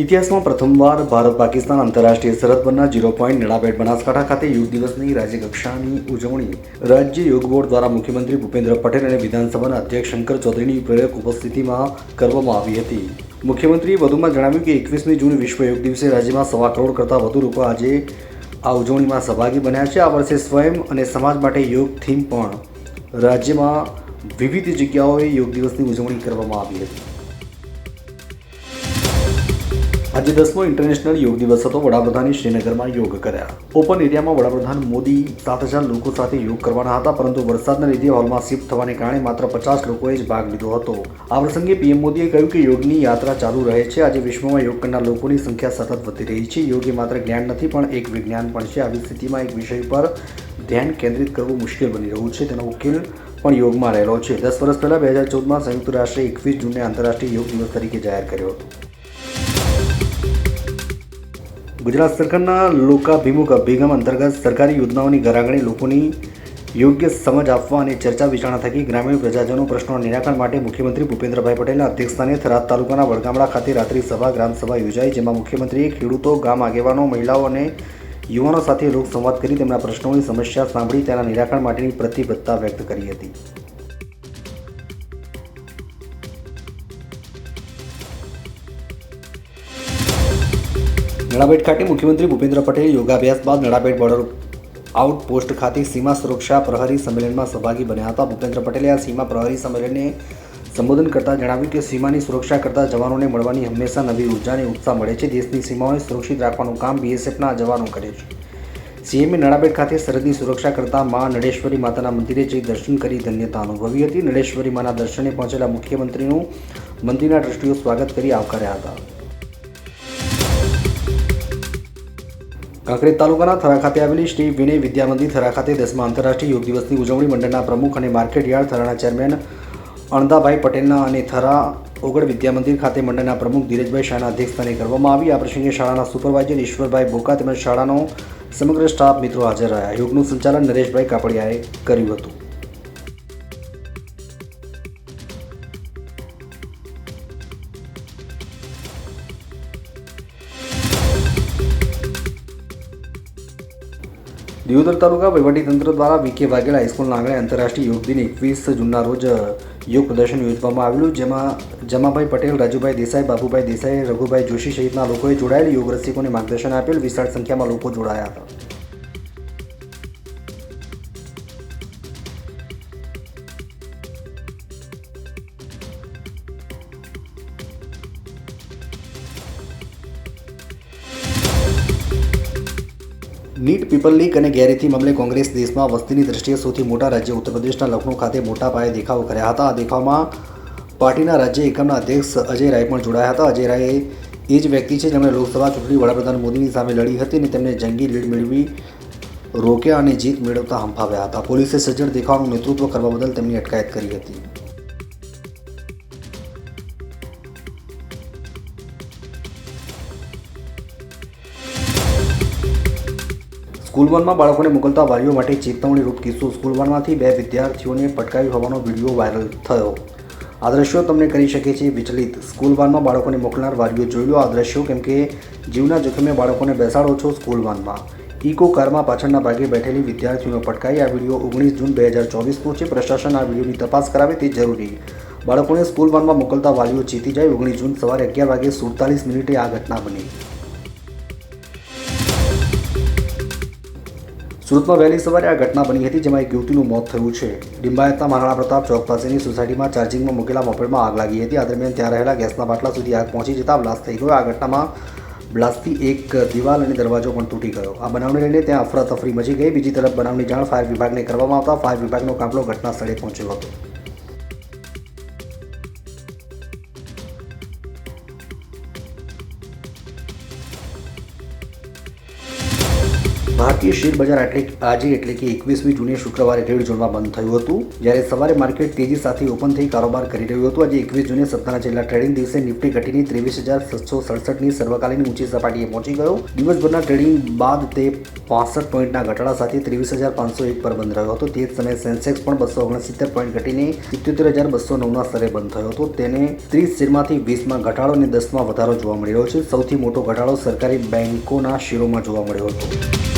ઇતિહાસમાં પ્રથમવાર ભારત પાકિસ્તાન આંતરરાષ્ટ્રીય સરહદ પરના ઝીરો પોઈન્ટ નડાબેટ બનાસકાંઠા ખાતે યોગ દિવસની રાજ્યકક્ષાની ઉજવણી. રાજ્ય યોગ બોર્ડ દ્વારા મુખ્યમંત્રી ભૂપેન્દ્ર પટેલ અને વિધાનસભાના અધ્યક્ષ શંકર ચૌધરીની પ્રેરક ઉપસ્થિતિમાં કરવામાં આવી હતી. મુખ્યમંત્રીએ વધુમાં જણાવ્યું કે એકવીસમી જૂન વિશ્વ યોગ દિવસે રાજ્યમાં સવા કરોડ કરતાં વધુ લોકો આજે આ ઉજવણીમાં સહભાગી બન્યા છે. આ વર્ષે સ્વયં અને સમાજ માટે યોગ થીમ પણ રાજ્યમાં વિવિધ જગ્યાઓએ યોગ દિવસની ઉજવણી કરવામાં આવી હતી. આજે દસમો ઇન્ટરનેશનલ યોગ દિવસ હતો. વડાપ્રધાને શ્રીનગરમાં યોગ કર્યા. ઓપન એરિયામાં વડાપ્રધાન મોદી સાત હજાર લોકો સાથે યોગ કરવાના હતા, પરંતુ વરસાદના લીધે હોલમાં શિફ્ટ થવાને કારણે માત્ર પચાસ લોકોએ જ ભાગ લીધો હતો. આ પ્રસંગે પીએમ મોદીએ કહ્યું કે યોગની યાત્રા ચાલુ રહે છે. આજે વિશ્વમાં યોગ કરનાર લોકોની સંખ્યા સતત વધી રહી છે. યોગ એ માત્ર જ્ઞાન નથી, પણ એક વિજ્ઞાન પણ છે. આવી સ્થિતિમાં એક વિષય પર ધ્યાન કેન્દ્રિત કરવું મુશ્કેલ બની રહ્યું છે. તેનો ઉકેલ પણ યોગમાં રહેલો છે. દસ વર્ષ પહેલાં બે હજાર ચૌદમાં સંયુક્ત રાષ્ટ્રે એકવીસ જૂનને આંતરરાષ્ટ્રીય યોગ દિવસ તરીકે જાહેર કર્યો હતો. ગુજરાત સરકારના લોકાભિમુખ અભિગમ અંતર્ગત સરકારી યોજનાઓની ઘરાગણી લોકોની યોગ્ય સમજ આપવા અને ચર્ચા વિચારણા થકી ગ્રામીણ પ્રજાજનો પ્રશ્નોના નિરાકરણ માટે મુખ્યમંત્રી ભૂપેન્દ્રભાઈ પટેલના અધ્યક્ષસ્થાને થરાદ તાલુકાના વડગામડા ખાતે રાત્રિ સભા ગ્રામસભા યોજાઈ, જેમાં મુખ્યમંત્રીએ ખેડૂતો, ગામ આગેવાનો, મહિલાઓ અને યુવાનો સાથે લોકસંવાદ કરી તેમના પ્રશ્નોની સમસ્યા સાંભળી તેના નિરાકરણ માટેની પ્રતિબદ્ધતા વ્યક્ત કરી હતી. નડાબેટ ખાતે મુખ્યમંત્રી ભૂપેન્દ્ર પટેલ યોગાભ્યાસ બાદ નડાબેટ બોર્ડર આઉટપોસ્ટ ખાતે સીમા સુરક્ષા પ્રહરી સંમેલનમાં સહભાગી બન્યા હતા. ભૂપેન્દ્ર પટેલે આ સીમા પ્રહરી સંમેલનને સંબોધન કરતાં જણાવ્યું કે સીમાની સુરક્ષા કરતા જવાનોને મળવાની હંમેશા નવી ઊર્જા અને ઉત્સાહ મળે છે. દેશની સીમાઓને સુરક્ષિત રાખવાનું કામ બીએસએફના જવાનો કરે છે. સીએમએ નડાબેટ ખાતે સરહદની સુરક્ષા કરતા મા નડેશ્વરી માતાના મંદિરે જઈ દર્શન કરી ધન્યતા અનુભવી હતી. નડેશ્વરી માના દર્શને પહોંચેલા મુખ્યમંત્રીનું મંદિરના ટ્રસ્ટીઓ સ્વાગત કરી આવકાર્યા હતા. કાંકરેજ તાલુકાના થરા ખાતે આવેલી શ્રી વિનય વિદ્યામંદિર થરા ખાતે દસમા આંતરરાષ્ટ્રીય યોગ દિવસની ઉજવણી મંડળના પ્રમુખ અને માર્કેટ યાર્ડ થરાના ચેરમેન અણદાભાઈ પટેલના અને થરા ઓગળ વિદ્યામંદિર ખાતે મંડળના પ્રમુખ ધીરજભાઈ શાહના અધ્યક્ષસ્થાને કરવામાં આવી. આ પ્રસંગે શાળાના સુપરવાઇઝર ઈશ્વરભાઈ બોકા તેમજ શાળાનો સમગ્ર સ્ટાફ મિત્રો હાજર રહ્યા. યોગનું સંચાલન નરેશભાઈ કાપડિયાએ કર્યું હતું. દિયોદર તાલુકા વહીવટીતંત્ર દ્વારા વીકે વાઘેલા હાઈસ્કૂલના આંગણે આંતરરાષ્ટ્રીય યોગ દિન એકવીસ જૂનના રોજ યોગ પ્રદર્શન યોજવામાં આવેલું, જેમાં જમાભાઈ પટેલ, રાજુભાઈ દેસાઈ, બાબુભાઈ દેસાઈ, રઘુભાઈ જોશી સહિતના લોકોએ જોડાયેલ યોગ રસિકોને માર્ગદર્શન આપેલ વિશાળ સંખ્યામાં લોકો જોડાયા હતા. નીટ પીપલ લીક અને ગેરરીતિ મામલે કોંગ્રેસ દેશમાં વસ્તીની દ્રષ્ટિએ સૌથી મોટા રાજ્ય ઉત્તર પ્રદેશના લખનૌ ખાતે મોટા પાયે દેખાવો કર્યા હતા. આ દેખાવમાં પાર્ટીના રાજ્ય એકમના અધ્યક્ષ અજય રાય પણ જોડાયા હતા. અજય રાય એ જ વ્યક્તિ છે જેમણે લોકસભા ચૂંટણી વડાપ્રધાન મોદીની સામે લડી હતી અને તેમને જંગી લીડ મેળવી રોક્યા અને જીત મેળવતા હંફાવ્યા હતા. પોલીસે સજ્જડ દેખાવનું નેતૃત્વ કરવા બદલ તેમની અટકાયત કરી હતી. સ્કૂલ વનમાં બાળકોને મોકલતા વાલીઓ માટે ચેતવણી રૂપ કિસ્સો. સ્કૂલ વનમાંથી બે વિદ્યાર્થીઓને પટકાવી હોવાનો વીડિયો વાયરલ થયો. આ દ્રશ્યો તમને કરી શકે છે વિચલિત. સ્કૂલ વાનમાં બાળકોને મોકલનાર વાલીઓ જોઈ લો આ દ્રશ્યો કેમ કે જીવના જોખમે બાળકોને બેસાડો છો સ્કૂલ વાનમાં. ઇકો કારમાં પાછળના ભાગે બેઠેલી વિદ્યાર્થીઓને પટકાઈ આ વીડિયો ઓગણીસ જૂન બે હજાર ચોવીસનો છે પ્રશાસન આ વિડીયોની તપાસ કરાવે તે જરૂરી. બાળકોને સ્કૂલ વાનમાં મોકલતા વાલીઓ ચેતી જાય. ઓગણીસ જૂન સવારે અગિયાર વાગે સુડતાલીસ મિનિટે આ ઘટના બની. સુરતમાં વહેલી સવારે આ ઘટના બની હતી જેમાં એક યુવતીનું મોત થયું છે. લિંબાયતના મહારાણા પ્રતાપ ચોક પાસેની સોસાયટીમાં ચાર્જિંગમાં મૂકેલા મોપેડમાં આગ લાગી હતી. આ દરમિયાન ત્યાં રહેલા ગેસના બાટલા સુધી આગ પહોંચી જતા બ્લાસ્ટ થઈ ગયો. આ ઘટનામાં બ્લાસ્ટથી એક દિવાલ અને દરવાજો પણ તૂટી ગયો. આ બનાવને લઈને ત્યાં અફરાતફરી મચી ગઈ. બીજી તરફ બનાવની જાણ ફાયર વિભાગને કરવામાં આવતા ફાયર વિભાગનો કાફલો ઘટના સ્થળે પહોંચ્યો હતો. ભારતીય શેર બજાર એટલે આજે એટલે કે એકવીસમી જૂને શુક્રવારે ટ્રેડ ઝોનમાં બંધ થયું હતું. જ્યારે સવારે માર્કેટ તેજી સાથે ઓપન થઈ કારોબાર કરી રહ્યું હતું. આજે એકવીસ જૂને સપ્તાહના છેલ્લા ટ્રેડિંગ દિવસે નિફ્ટી ઘટીને ત્રેવીસ હજાર સાતસો સડસઠની સર્વકાલીન ઊંચી સપાટીએ પહોંચી ગયો. દિવસભરના ટ્રેડિંગ બાદ તે પાસઠ પોઈન્ટના ઘટાડા સાથે ત્રેવીસ હજાર પાંચસો એક પર બંધ રહ્યો હતો. તે જ સમયે સેન્સેક્સ પણ બસો ઓગણસિત્તેર પોઈન્ટ ઘટીને સિત્યોતેર હજાર બસો નવના સ્તરે બંધ થયો હતો. તેને ત્રીસ શેરમાંથી વીસમાં ઘટાડો અને દસમાં વધારો જોવા મળી રહ્યો છે. સૌથી મોટો ઘટાડો સરકારી બેન્કોના શેરોમાં જોવા મળ્યો હતો.